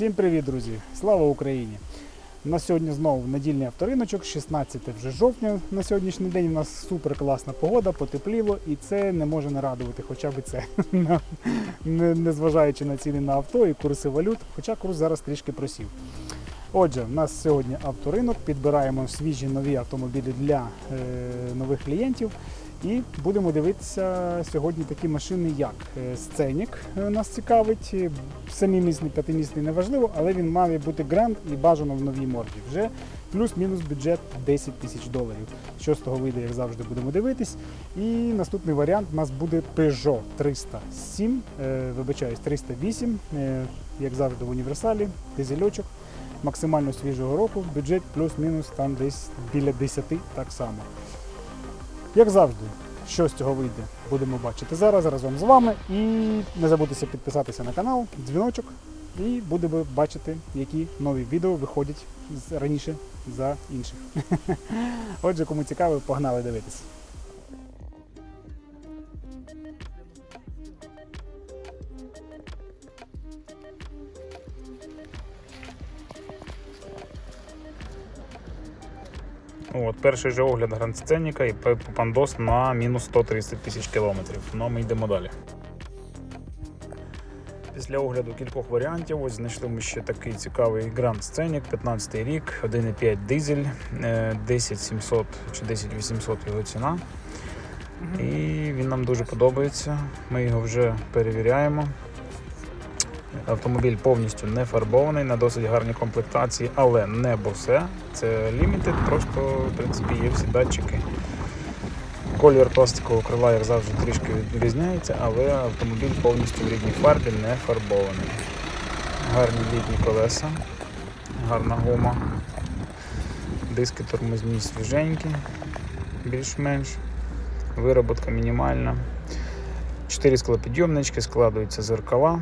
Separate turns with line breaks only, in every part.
Всім привіт, друзі! Слава Україні! На сьогодні знову недільний авториночок, 16 вже жовтня. На сьогоднішній день у нас супер класна погода, потепліло, і це не може не радувати, хоча б це. Незважаючи на ціни на авто і курси валют, хоча курс зараз трішки просів. Отже, в нас сьогодні авторинок, підбираємо свіжі нові автомобілі для е, нових клієнтів. І будемо дивитися сьогодні такі машини, як Сценік е, нас цікавить. Е, Семимісний, п'ятимісний неважливо, але він має бути гранд і бажано в новій морді. Вже плюс-мінус бюджет 10 тисяч доларів. Що з того вийде, як завжди, будемо дивитись. І наступний варіант у нас буде Peugeot 307, е, вибачаюсь, 308, е, як завжди в універсалі, дизельочок. Максимально свіжого року, бюджет плюс-мінус там десь біля 10 так само. Як завжди, що з цього вийде, будемо бачити зараз разом з вами. І не забудьтеся підписатися на канал, дзвіночок, і будемо бачити, які нові відео виходять раніше за інших. Отже, кому цікаво, погнали дивитися. От, перший же огляд гранд-сценіка і пандос на мінус 130 тисяч кілометрів. Ну, а ми йдемо далі. Після огляду кількох варіантів, ось знайшли ми ще такий цікавий Grand Scenic, 15 рік, 1,5 дизель, е, 10700 чи 10800 його ціна. І він нам дуже подобається. Ми його вже перевіряємо. Автомобіль повністю не фарбований, на досить гарній комплектації, але не босе. Це лімітед, просто в принципі є всі датчики. Колір пластикового крила, як завжди, трішки відрізняється, але автомобіль повністю в рідній фарбі не фарбований. Гарні літні колеса, гарна гума. Диски тормозні свіженькі, більш-менш. Вироботка мінімальна. Чотири склопідйомнички, складуються зеркала.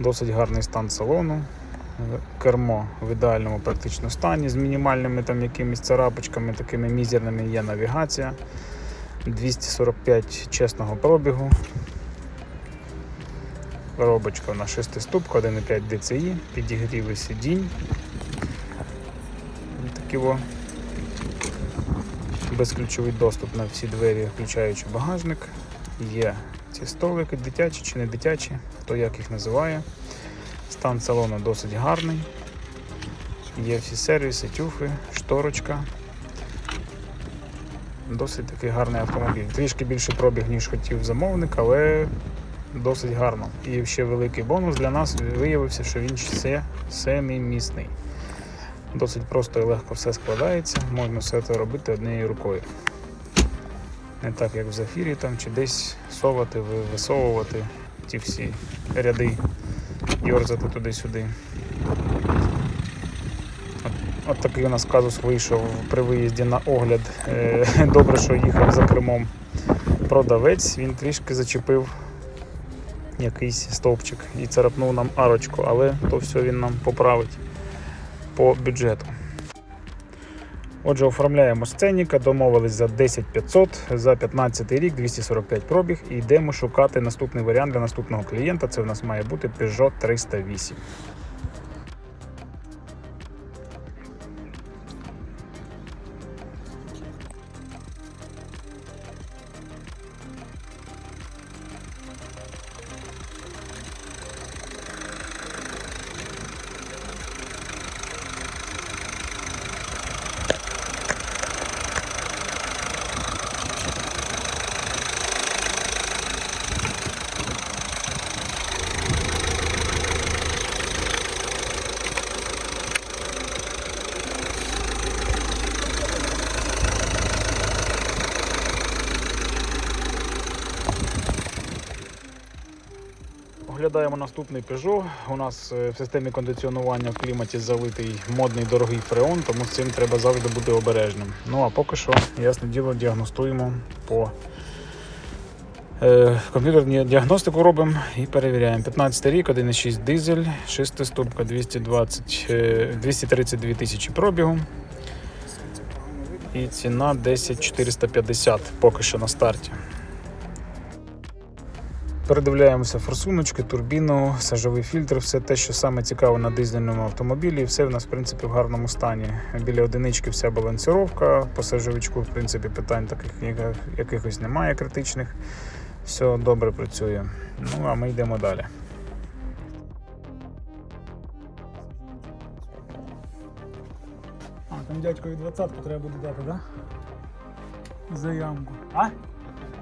Досить гарний стан салону. Кермо в ідеальному практично стані з мінімальними там якимись царапочками, такими мізерними є навігація. 245 чесного пробігу. Коробочка на 6 ступка, 1,5 DCI, підігріви сидінь. Такі во. Безключовий доступ на всі двері, включаючи багажник. Є ці столики, дитячі чи не дитячі, хто як їх називає. Стан салону досить гарний. Є всі сервіси, тюфи, шторочка. Досить такий гарний автомобіль. Трішки більше пробіг, ніж хотів замовник, але досить гарно. І ще великий бонус для нас виявився, що він ще семимісний. Досить просто і легко все складається, можна все це робити однією рукою. Не так, як в зафірі там, чи десь совати, висовувати ті всі ряди, йорзати туди-сюди. От, от такий у нас казус вийшов при виїзді на огляд. Е, Добре, що їхав за кермом продавець, він трішки зачепив якийсь стовпчик і царапнув нам арочку, але то все він нам поправить по бюджету. Отже, оформляємо сценіка, домовились за 10 500, за 15 рік, 245 пробіг і йдемо шукати наступний варіант для наступного клієнта. Це в нас має бути Peugeot 308. Оглядаємо наступний Peugeot. У нас е, в системі кондиціонування в кліматі залитий модний дорогий фреон, тому з цим треба завжди бути обережним. Ну а поки що, ясне діло, діагностуємо по е, діагностику робимо і перевіряємо. 15 рік, 1,6 дизель, 6 ступка, 220, е, 232 тисячі пробігу. І ціна 10 450 поки що на старті. Передивляємося форсуночки, турбіну, сажовий фільтр, все те, що саме цікаво на дизельному автомобілі, і все в нас в принципі в гарному стані. Біля одинички вся балансировка, по сажовичку, в принципі, питань таких якихось немає критичних. Все добре працює. Ну а ми йдемо далі.
А, там дядькові двадцятку треба буде дати, так? Да? За ямку. А?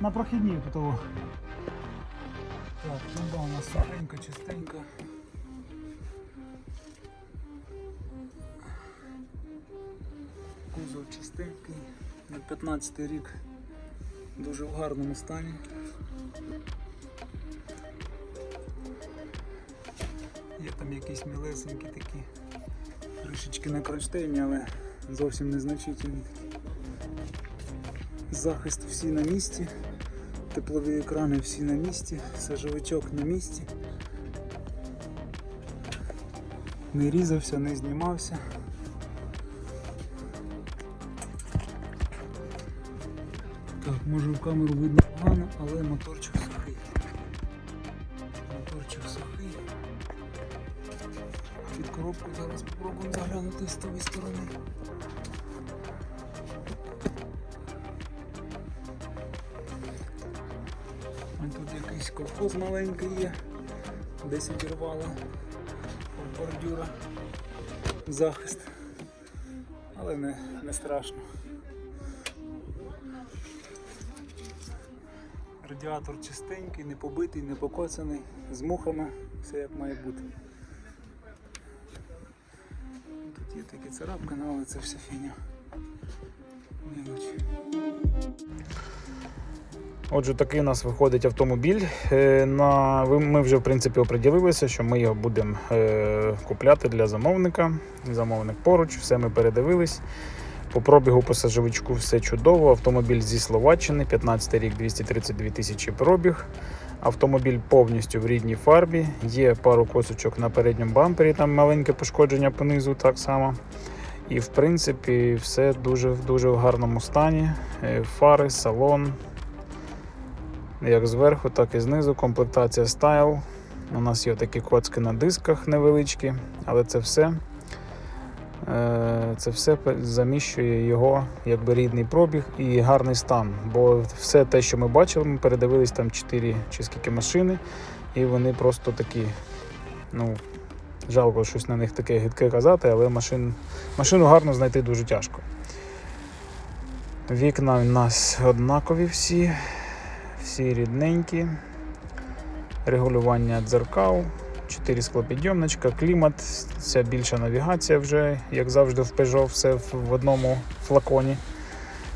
На прохідній тут того. Так, тумба у нас сухенька, чистенька. Кузов чистенький. На 15 рік дуже в гарному стані. Є там якісь мілесенькі такі кришечки на кронштейні, але зовсім незначительні. Захист всі на місці, теплові екрани всі на місці, сажовичок на місці. Не різався, не знімався. Так, може в камеру видно погано, але моторчик сухий. Моторчик сухий. Під коробку зараз спробуємо заглянути з тої сторони. Колхоз маленький є, десь відірвало бордюра захист, але не, не страшно. Радіатор чистенький, не побитий, не покоцаний, з мухами, все як має бути. Тут є такі царапки, ну, але це все фігня. Мілоч.
Отже, такий у нас виходить автомобіль. Е, На... Ми вже в принципі оприділилися, що ми його будемо е, купляти для замовника. Замовник поруч, все ми передивились. По пробігу по все чудово. Автомобіль зі Словаччини, 15 рік, 232 тисячі пробіг. Автомобіль повністю в рідній фарбі. Є пару косочок на передньому бампері, там маленьке пошкодження понизу так само. І в принципі все дуже, дуже в гарному стані. Е, Фари, салон, як зверху, так і знизу. Комплектація Style. У нас є такі коцки на дисках невеличкі, але це все. е, Це все заміщує його якби рідний пробіг і гарний стан. Бо все те, що ми бачили, ми передивились там 4 чи скільки машини, і вони просто такі. Ну, жалко щось на них таке гидке казати, але машин, машину гарно знайти дуже тяжко. Вікна у нас однакові всі всі рідненькі. Регулювання дзеркал, 4 склопідйомничка, клімат, ця більша навігація вже, як завжди, в Peugeot, все в одному флаконі.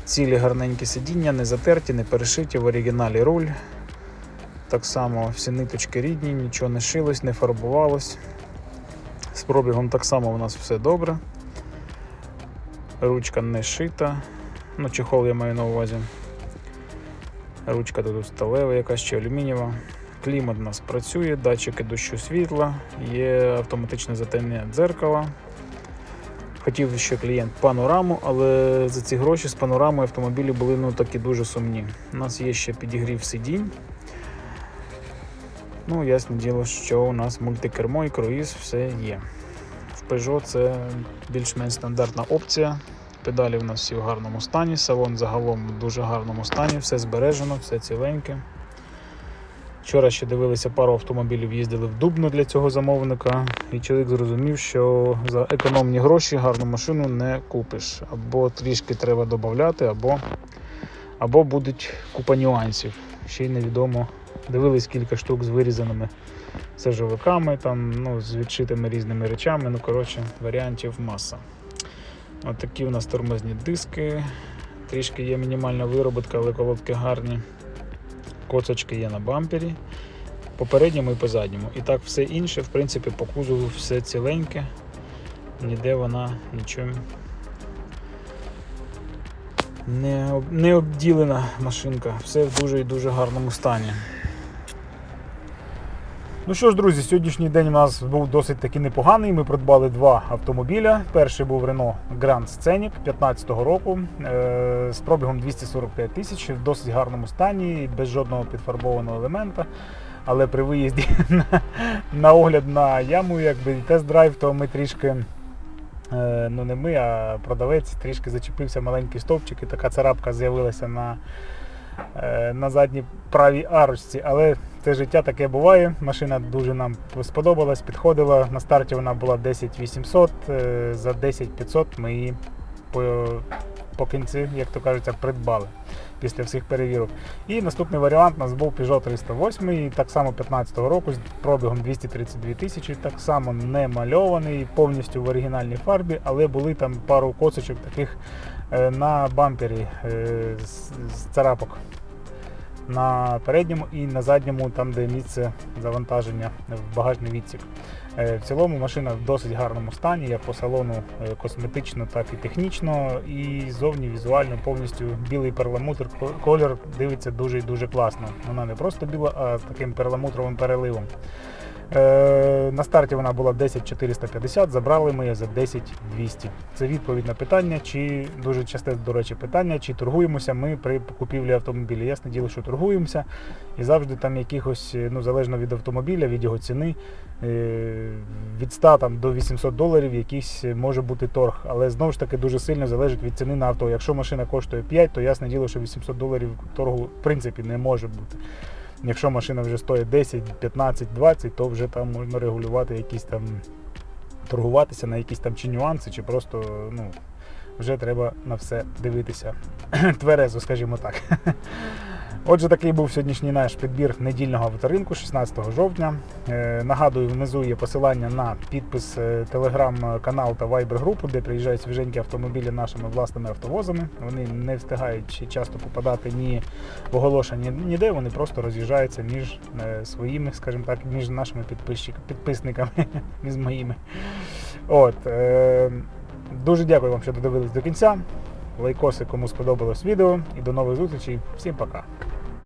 Цілі гарненькі сидіння, не затерті, не перешиті, в оригіналі руль. Так само всі ниточки рідні, нічого не шилось, не фарбувалось. З пробігом так само у нас все добре. Ручка не шита. Ну, чехол я маю на увазі. Ручка тут сталева, якась чи алюмінієва. Клімат у нас працює, датчики дощу світла, є автоматичне затемнення дзеркала. Хотів ще клієнт панораму, але за ці гроші з панорамою автомобілі були ну, такі дуже сумні. У нас є ще підігрів сидінь. Ну, ясне діло, що у нас мультикермо і круїз все є. В Peugeot це більш-менш стандартна опція. Педалі в нас всі в гарному стані, салон загалом в дуже гарному стані, все збережено, все ціленьке. Вчора ще дивилися пару автомобілів, їздили в Дубно для цього замовника, і чоловік зрозумів, що за економні гроші гарну машину не купиш. Або трішки треба додати, або, або будуть купа нюансів. Ще й невідомо. Дивились кілька штук з вирізаними сажовиками, там, ну, з відшитими різними речами. Ну, коротше, варіантів маса. От такі у нас тормозні диски. Трішки є мінімальна вироботка, але колодки гарні. Коцочки є на бампері. По передньому і по задньому. І так все інше, в принципі, по кузову все ціленьке. Ніде вона нічим не обділена машинка. Все в дуже і дуже гарному стані.
Ну що ж, друзі, сьогоднішній день у нас був досить таки непоганий. Ми придбали два автомобіля. Перший був Renault Grand Scenic 15-го року е, з пробігом 245 тисяч в досить гарному стані, без жодного підфарбованого елемента.
Але при виїзді на, на огляд на яму, якби тест-драйв, то ми трішки. е, Ну, не ми, а продавець трішки зачепився маленький стовпчик, і така царапка з'явилася на, е, на задній правій арочці. Але це життя таке буває. Машина дуже нам сподобалась, підходила. На старті вона була 10800, е, за 10500 ми її по, по кінці, як то кажеться, придбали після всіх перевірок. І наступний варіант у нас був Peugeot 308, так само 15-го року з пробігом 232 тисячі, так само не мальований, повністю в оригінальній фарбі, але були там пару косочок таких е, на бампері е, з царапок. На передньому і на задньому, там, де місце завантаження в багажний відсік. Е, В цілому машина в досить гарному стані, як по салону е, косметично, так і технічно. І зовні візуально повністю білий перламутр. кольор дивиться дуже і дуже класно. Вона не просто біла, а з таким перламутровим переливом. Е, На старті вона була 10450, забрали ми її за 10200. Це відповідь на питання, чи дуже часте, до речі, питання, чи торгуємося ми при купівлі автомобіля. Ясне діло, що торгуємося, і завжди там якихось, ну залежно від автомобіля, від його ціни, е, від 100 там, до 800 доларів якийсь може бути торг. Але знову ж таки дуже сильно залежить від ціни на авто. Якщо машина коштує 5, то ясне діло, що 800 доларів торгу в принципі не може бути. Якщо машина вже стоїть 10, 15, 20, то вже там можна регулювати якісь там торгуватися на якісь там чи нюанси, чи просто ну, вже треба на все дивитися тверезо, скажімо так. Отже, такий був сьогоднішній наш підбір недільного авторинку 16 жовтня. Е, нагадую, внизу є посилання на підпис е, телеграм-канал та вайбер-групу, де приїжджають свіженькі автомобілі нашими власними автовозами. Вони не встигають часто попадати ні в оголошення ніде, вони просто роз'їжджаються між е, своїми, скажімо так, між нашими підписниками, між моїми. От, е, дуже дякую вам, що додивились до кінця. Лайкоси, кому сподобалось відео. І до нових зустрічей. Всім пока.